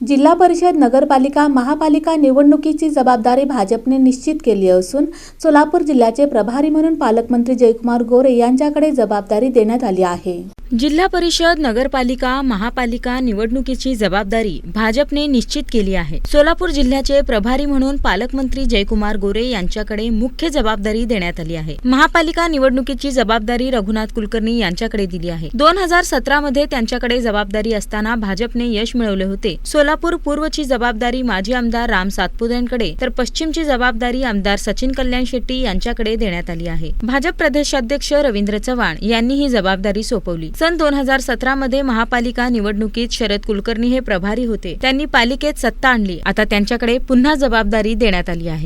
जिल्हा परिषद नगरपालिका महापालिका निवडणुकीची जबाबदारी भाजपने निश्चित केली असून सोलापूर जिल्ह्याचे प्रभारी म्हणून पालकमंत्री जयकुमार गोरे यांच्याकडे जबाबदारी देण्यात आली आहे. जिल्हा परिषद नगरपालिका महापालिका निवडणुकीची जबाबदारी भाजपने निश्चित केली आहे. सोलापूर जिल्ह्याचे प्रभारी म्हणून पालकमंत्री जयकुमार गोरे यांच्याकडे मुख्य जबाबदारी देण्यात आली आहे. महापालिका निवडणुकीची जबाबदारी रघुनाथ कुलकर्णी यांच्याकडे दिली आहे. दोन हजार सतरा मध्ये त्यांच्याकडे जबाबदारी असताना भाजपने यश मिळवले होते. सोलापूर पूर्वची जबाबदारी माजी आमदार राम सातपुतेंकडे तर पश्चिमची जबाबदारी आमदार सचिन कल्याण शेट्टी यांच्याकडे देण्यात आली आहे. भाजप प्रदेशाध्यक्ष रवींद्र चव्हाण यांनी ही जबाबदारी सोपवली. सन दोन हजार सतरा मध्ये महापालिका निवडणुकीत शरद कुलकर्णी हे प्रभारी होते. त्यांनी पालिकेत सत्ता आणली. आता त्यांच्याकडे पुन्हा जबाबदारी देण्यात आली आहे.